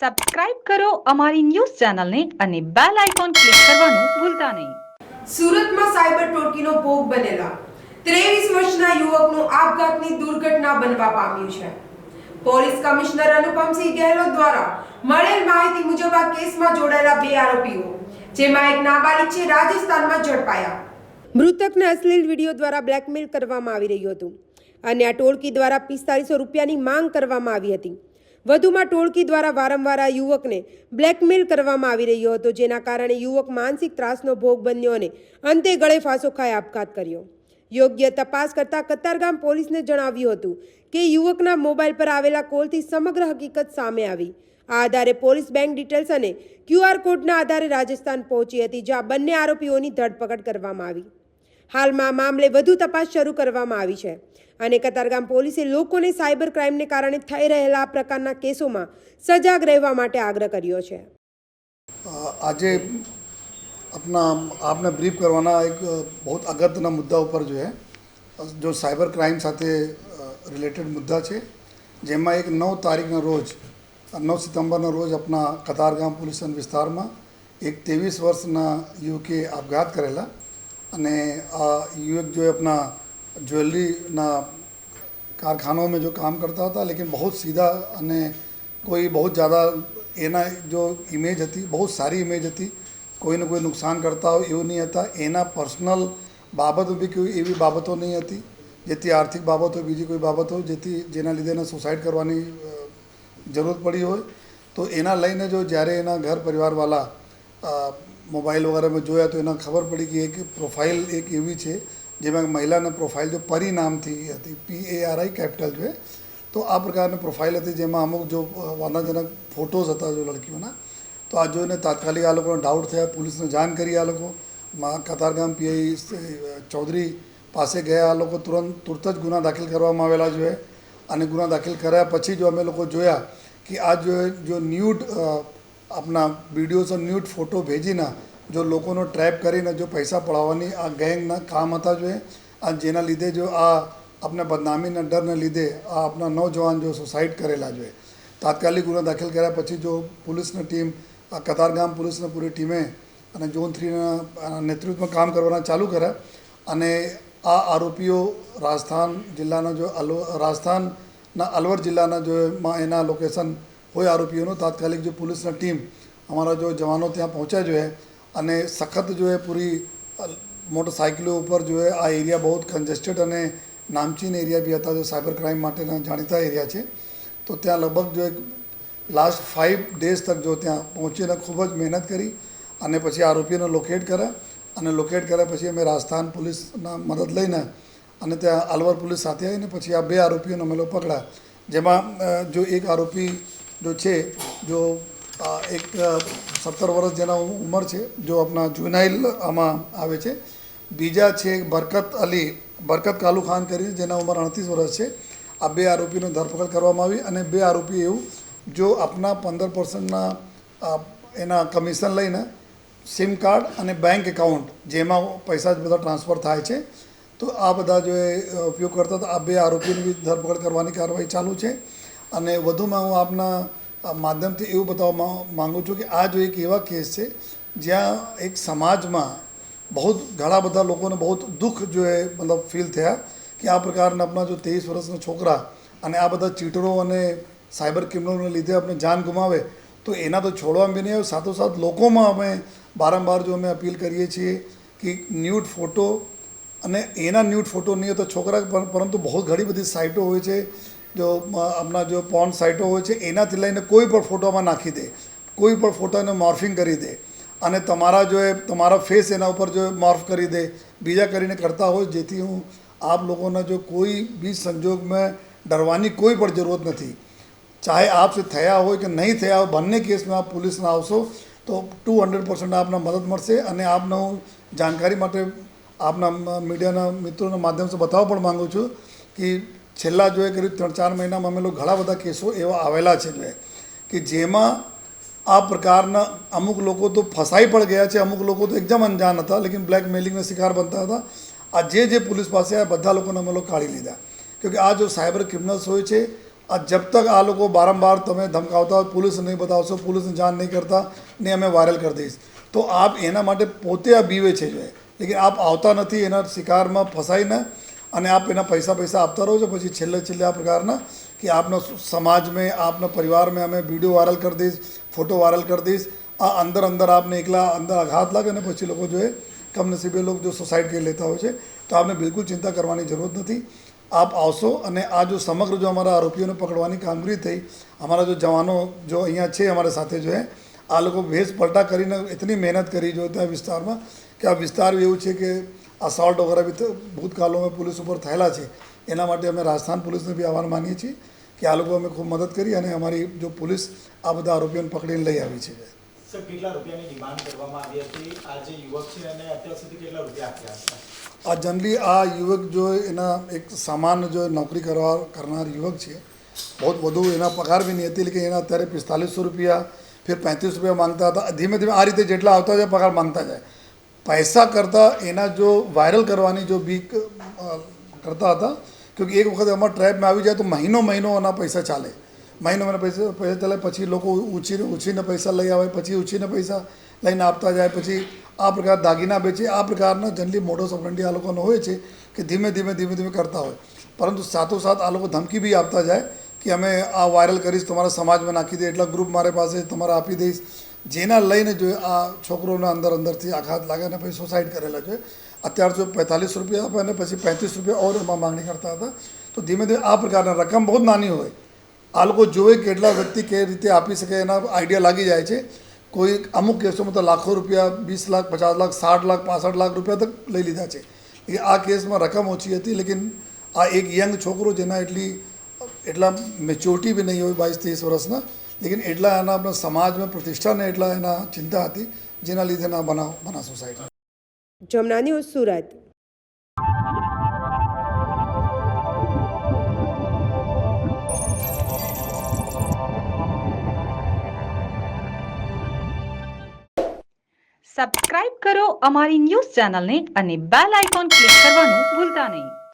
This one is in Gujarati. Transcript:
સબસ્ક્રાઇબ કરો અમારી ન્યૂઝ ચેનલને અને બેલ આઇકોન ક્લિક કરવાનું ભૂલતા નહીં. સુરતમાં સાયબર ટોળકીનો ભોગ બનેલા. ત્રેવીસ વર્ષના યુવકનું આપઘાતની દુર્ઘટના બનવા પામ્યું છે. પોલીસ કમિશનર અનુપમસિંહ ગહેલોત દ્વારા મળેલ માહિતી મુજબ આ કેસમાં જોડાયેલા બે આરોપીઓ, જેમાં એક નાબાલિગ છે, રાજસ્થાનમાં ઝડપાયા. મૃતકને અશ્લીલ વીડિયો દ્વારા બ્લેકમેલ કરવામાં આવી રહ્યું હતું અને આ ટોળકી દ્વારા પિસ્તાલીસો રૂપિયાની માંગ કરવામાં આવી હતી. વધુમાં ટોળકી દ્વારા વારંવાર આ યુવકને બ્લેકમેલ કરવામાં આવી રહ્યો હતો, જેના કારણે યુવક માનસિક ત્રાસનો ભોગ બન્યો અને અંતે ગળે ફાંસો ખાઈ આપઘાત કર્યો. યોગ્ય તપાસ કરતા કતારગામ પોલીસને જણાવ્યું હતું કે યુવકના મોબાઈલ પર આવેલા કોલથી સમગ્ર હકીકત સામે આવી. આ આધારે પોલીસ બેંક ડિટેલ્સ અને ક્યુઆર કોડના આધારે રાજસ્થાન પહોંચી હતી, જ્યાં બંને આરોપીઓની ધરપકડ કરવામાં આવી. હાલમાં આ મામલે વધુ તપાસ શરૂ કરવામાં આવી છે અને કતારગામ પોલીસે લોકોને સાયબર ક્રાઇમને કારણે થઈ રહેલા આ પ્રકારના કેસોમાં સજાગ રહેવા માટે આગ્રહ કર્યો છે આજે अपना आपने ब्रीफ करवाना एक बहुत અગત્યના મુદ્દા ઉપર જો હે જો સાયબર ક્રાઇમ સાથે રિલેટેડ મુદ્દા છે જેમાં એક નવ તારીખના રોજ નવ સપ્ટેમ્બરના રોજ આપણા કતારગામ પોલીસ સ્ટેશન વિસ્તારમાં એક ત્રેવીસ વર્ષના યુવકે આપઘાત કરેલા અને આ युवक जो है अपना ज्वेलरी ना कारखानों में जो काम करता था लेकिन बहुत सीधा અને કોઈ બહુ ज़्यादा એના જો ઇમેજ હતી, બહુ સારી ઇમેજ હતી, કોઈને કોઈ નુકસાન કરતા હોય એવું નહીં હતા. એના પર્સનલ બાબતો બી કોઈ એવી બાબતો નહીં હતી, જેથી આર્થિક બાબતો, બીજી કોઈ બાબતો જેથી જેના લીધે એને સુસાઇડ કરવાની જરૂર પડી હોય. તો એના લઈને જો જ્યારે એના ઘર પરિવારવાળા અ, વગેરે મેં જોયા તો એને ખબર પડી કે એક પ્રોફાઇલ એક એવી છે જેમાં મહિલાના પ્રોફાઇલ જો પરી નામથી હતી પી એ આર આઈ કેપિટલ છે તો આ પ્રકારની પ્રોફાઇલ હતી જેમાં અમુક જો વાંધાજનક ફોટોઝ હતા જો લડકીઓના. તો આ જોઈને તાત્કાલિક આ લોકોને ડાઉટ થયા પોલીસને જાણ કરી આ લોકો. કતારગામ પીઆઈ ચૌધરી પાસે ગયા આ લોકો તુરંત તુરત જ ગુના દાખલ કરવામાં આવેલા જોઈએ અને ગુના દાખલ કર્યા પછી જો અમે લોકો જોયા કે આ જો ન્યૂડ આપણા વિડીયોઝ અને ન્યૂડ ફોટો ભેજીને જો લોકોનો ટ્રેપ કરીને જો પૈસા પડાવવાની આ ગેંગના કામ હતા જોઈએ આ જેના લીધે જો આ આપણે બદનામીના ડરને લીધે આ આપના નવજવાન જો સુસાઇડ કરેલા જોઈએ તાત્કાલિક ગુનો દાખલ કર્યા પછી જો પોલીસની ટીમ, આ કતારગામ પોલીસની પૂરી ટીમે અને ઝોન થ્રીના નેતૃત્વમાં કામ કરવાના ચાલુ કર્યા અને આ આરોપીઓ રાજસ્થાન જિલ્લાના જો અલવ, રાજસ્થાનના અલવર જિલ્લાના જો એના લોકેશન હોય આરોપીઓનો તાત્કાલિક જો પોલીસના ટીમ અમારા જો જવાનો ત્યાં પહોંચ્યા જોઈએ અને સખત જો એ પૂરી મોટરસાઇકલો ઉપર જો આ એરિયા બહુ કન્જેસ્ટેડ અને નામચીન એરિયા બી હતા, જો સાયબર ક્રાઇમ માટેના જાણીતા એરિયા છે, તો ત્યાં લગભગ જો એક લાસ્ટ ફાઇવ ડેઝ તક જો ત્યાં પહોંચીને ખૂબ જ મહેનત કરી અને પછી આરોપીઓને લોકેટ કર્યા અને લોકેટ કર્યા પછી અમે રાજસ્થાન પોલીસના મદદ લઈને અને ત્યાં અલવર પોલીસ સાથે આવીને પછી આ બે આરોપીઓને અમે લોકો પકડ્યા. જેમાં જો એક આરોપી જો છે, જો એક સત્તર વર્ષ જેના ઉંમર છે, જો આપણા જુનાઇલ આમાં આવે છે. બીજા છે બરકત અલી, બરકત કાલુ ખાન કરી જેના ઉંમર અડતીસ વર્ષ છે. આ બે આરોપીનો ધરપકડ કરવામાં આવી અને બે આરોપી એવું, જો આપના પંદર પર્સન્ટના એના કમિશન લઈને સિમ કાર્ડ અને બેંક એકાઉન્ટ જેમાં પૈસા જ બધા ટ્રાન્સફર થાય છે, તો આ બધા જો એ ઉપયોગ કરતા હતા, આ બે આરોપીની ધરપકડ કરવાની કાર્યવાહી ચાલુ છે. અને વધુમાં હું આપના માધ્યમથી એવું બતાવવા માગું છું કે આ જો એક એવા કેસ છે, જ્યાં એક સમાજમાં બહુ ઘણા બધા લોકોને બહુ દુઃખ જો એ મતલબ ફીલ થયા કે આ પ્રકારના આપણા જો ત્રેવીસ વર્ષના છોકરા અને આ બધા ચીટરો અને સાયબર ક્રિમિનલોને લીધે આપણે જાન ગુમાવે, તો એના તો છોડવા બી નહીં સાથોસાથ લોકોમાં અમે વારંવાર જો અમે અપીલ કરીએ છીએ કે ન્યૂડ ફોટો અને એના ન્યૂડ ફોટો નહીં તો છોકરા પર- પરંતુ બહુ ઘણી બધી સાઇટો હોય છે જો આપણા જો પોર્ન સાઇટો હોય છે, એનાથી લઈને કોઈ પણ ફોટોમાં નાખી દે. કોઈ પણ ફોટોને મોર્ફિંગ કરી દે. અને તમારા જો એ, તમારા ફેસ એના ઉપર જો મોર્ફ કરી દે. બીજા કરીને કરતા હોય, જેથી હું આપ લોકોના જો કોઈ બી સંજોગમાં ડરવાની કોઈ પણ જરૂરત નથી. ચાહે આપસે થયા હોય કે નહીં થયા હોય, બંને કેસમાં આપ પોલીસના આવશો, તો ટુ હંડ્રેડ પર્સન્ટ આપને મદદ મળશે. અને આપને હું જાણકારી માટે આપના મીડિયાના મિત્રોના માધ્યમથી બતાવવા પણ માગું છું કે છેલ્લા જો એ કરીબ ત્રણ ચાર મહિનામાં અમે લોકો ઘણા બધા કેસો એવા આવેલા છે જો કે જેમાં આ પ્રકારના અમુક લોકો તો ફસાઈ પણ ગયા છે, અમુક લોકો તો એકદમ અંજાન હતા, લેકિન બ્લેકમેલિંગના શિકાર બનતા હતા. આ જે જે પોલીસ પાસે આ બધા લોકોને અમે લોકો કાઢી લીધા. કેમકે આ જો સાયબર ક્રિમિનલ્સ હોય છે, આ જબ તક આ લોકો બારંબાર તમે ધમકાવતા પોલીસ નહીં બતાવશો, પોલીસને જાણ નહીં કરતા, ને અમે વાયરલ કરી દઈશ. તો આપ એના માટે પોતે આ બીવે છે જો લેકિન આપ આવતા નથી, એના શિકારમાં ફસાઈને અને આપ એના પૈસા પૈસા આપતા રહો છો. પછી છેલ્લે છેલ્લે આ પ્રકારના કે આપના સમાજમાં આપના પરિવાર મેં, અમે વીડિયો વાયરલ કરી દઈશ ફોટો વાયરલ કરી દઈશ. આ અંદર અંદર આપને એકલા અંદર આઘાત લાગે અને પછી લોકો જો કમનસીબે લોકો જો સુસાઇડ કરી લેતા હોય છે, તો આપને બિલકુલ ચિંતા કરવાની જરૂર નથી. આપ આવશો અને આ જો સમગ્ર જો અમારા આરોપીઓને પકડવાની કામગીરી થઈ, અમારા જો જવાનો જો અહીંયા છે અમારા સાથે જો આ લોકો ભેસ પલટા કરીને એટલી મહેનત કરી જો ત્યાં વિસ્તારમાં, કે આ વિસ્તાર એવું છે કે અસોલ્ટ વગેરે બી ભૂતકાળોમાં પોલીસ ઉપર થયેલા છે. એના માટે અમે રાજસ્થાન પોલીસને બી આભાર માનીએ છીએ કે આ લોકો અમે ખૂબ મદદ કરી અને અમારી જો પોલીસ આ બધા આરોપીઓને પકડીને લઈ આવી છે. આ જનરલી આ યુવક જો એના એક સામાન્ય જો નોકરી કરવા કરનાર યુવક છે બહુ વધુ એના પગાર બી નહીં હતી લેકિન એના અત્યારે પિસ્તાલીસો રૂપિયા ફિર પૈંતીસ રૂપિયા માંગતા હતા. ધીમે ધીમે આ રીતે જેટલા આવતા જાય પગાર માંગતા જાય. પૈસા કરતાં એના જો વાયરલ કરવાની જો બીક કરતા હતા કેમકે એક વખત અમારા ટ્રેપમાં આવી જાય તો મહિનો મહિનો એના પૈસા ચાલે મહિનો મહિનો પૈસા પૈસા ચાલે પછી લોકો ઉછીને ઉછીને પૈસા લઈ આવે પછી ઉછીને પૈસા લઈને આપતા જાય પછી આ પ્રકાર દાગીના બેચે આ પ્રકારના જનરલી મોટો ઓપરેન્ડી આ લોકોનો હોય છે કે ધીમે ધીમે ધીમે ધીમે કરતા હોય પરંતુ સાથોસાથ આ લોકો ધમકી બી આપતા જાય કે અમે આ વાયરલ કરીશ તમારા સમાજમાં નાખી દે એટલા ગ્રુપ મારે પાસે તમારે આપી દઈશ જેના લઈને જો આ છોકરોના અંદર અંદરથી આઘાત લાગે અને પછી સુસાઇડ કરેલા છે. અત્યાર જો પેંતાલીસ રૂપિયા આપે અને પછી પાંત્રીસ રૂપિયા ઓર એમાં માંગણી કરતા હતા. તો ધીમે ધીમે આ પ્રકારના રકમ બહુ નાની હોય. આ લોકો જોવે કેટલા વ્યક્તિ કઈ રીતે આપી શકે એના આઈડિયા લાગી જાય છે. કોઈ અમુક કેસોમાં તો લાખો રૂપિયા, વીસ લાખ, પચાસ લાખ, સાઠ લાખ, પાસઠ લાખ રૂપિયા તક લઈ લીધા છે. એ આ કેસમાં રકમ ઓછી હતી, લેકિન આ એક યંગ છોકરો જેના એટલી, એટલા મેચ્યોરિટી બી નહીં હોય બાવીસ, ત્રીસ વર્ષના લેકિન એટલા એના આપણા સમાજમાં પ્રતિષ્ઠાને એટલા એના ચિંતા હતી જેના લીધે ના બનાવ બના સોસાયટી જમના ન્યૂઝ સુરત સબસ્ક્રાઇબ કરો અમારી ન્યૂઝ ચેનલને અને બેલ આઇકોન ક્લિક કરવાનું ભૂલતા નહીં